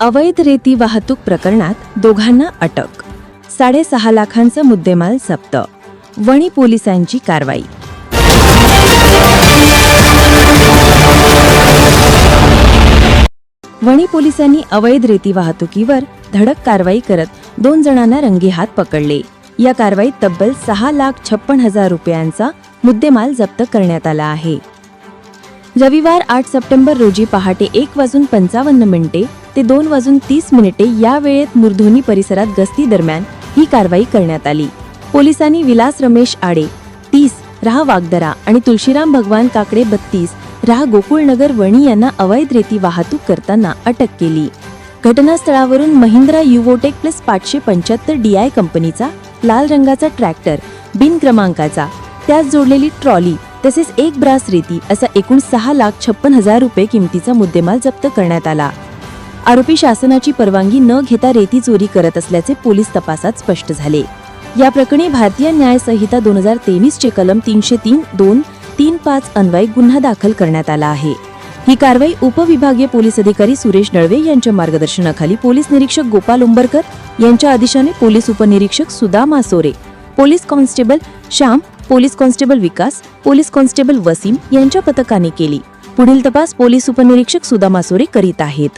अवैध रेती वाहतूक प्रकरणात दोघांना अटक. साडेसहा लाखांचा मुद्देमाल जप्त. वणी पोलिसांची कारवाई. वणी पोलिसांनी अवैध रेती वाहतुकीवर धडक कारवाई करत दोन जणांना रंगेहात पकडले. या कारवाईत तब्बल सहा लाख छप्पन हजार रुपयांचा मुद्देमाल जप्त करण्यात आला आहे. रविवार आठ सप्टेंबर रोजी पहाटे एक वाजून पंचावन्न मिनिटे ते दोन वाजून तीस मिनिटे या वेळेत मुरधोनी परिसरात गस्ती दरम्यान ही कारवाई करण्यात आली. पोलिसांनी विलास रमेश आडे तीस राह वागदरा आणि तुळशीराम भगवान काकडे बत्तीस राह गोकुळनगर वणी यांना अवैध रेती वाहतूक करताना अटक केली. घटनास्थळावरून महिंद्रा युवोटेक प्लस पाचशे पंच्याहत्तर डीआय कंपनीचा लाल रंगाचा ट्रॅक्टर बिन क्रमांकाचा त्यात जोडलेली ट्रॉली तसेच एक ब्रास रेती असा एकूण सहा लाख छप्पन हजार रुपये किमतीचा मुद्देमाल जप्त करण्यात आला. आरोपी शासनाची परवानगी न घेता रेती चोरी करत असल्याचे पोलीस तपासात स्पष्ट झाले. या प्रकरणी भारतीय न्याय संहिता दोन हजार तेवीस चे कलम तीनशे तीन दोन तीन पाच अन्वय गुन्हा दाखल करण्यात आला आहे. ही कारवाई उपविभागीय पोलीस अधिकारी सुरेश नळवे यांच्या मार्गदर्शनाखाली पोलीस निरीक्षक गोपाल उंबरकर यांच्या आदेशाने पोलीस उपनिरीक्षक Suda Masore police constable Shyam police constable Vikas police constable Wasim यांच्या पथकाने केली. पुढील तपास पोलीस उपनिरीक्षक सुदामा सोरे करीत आहेत.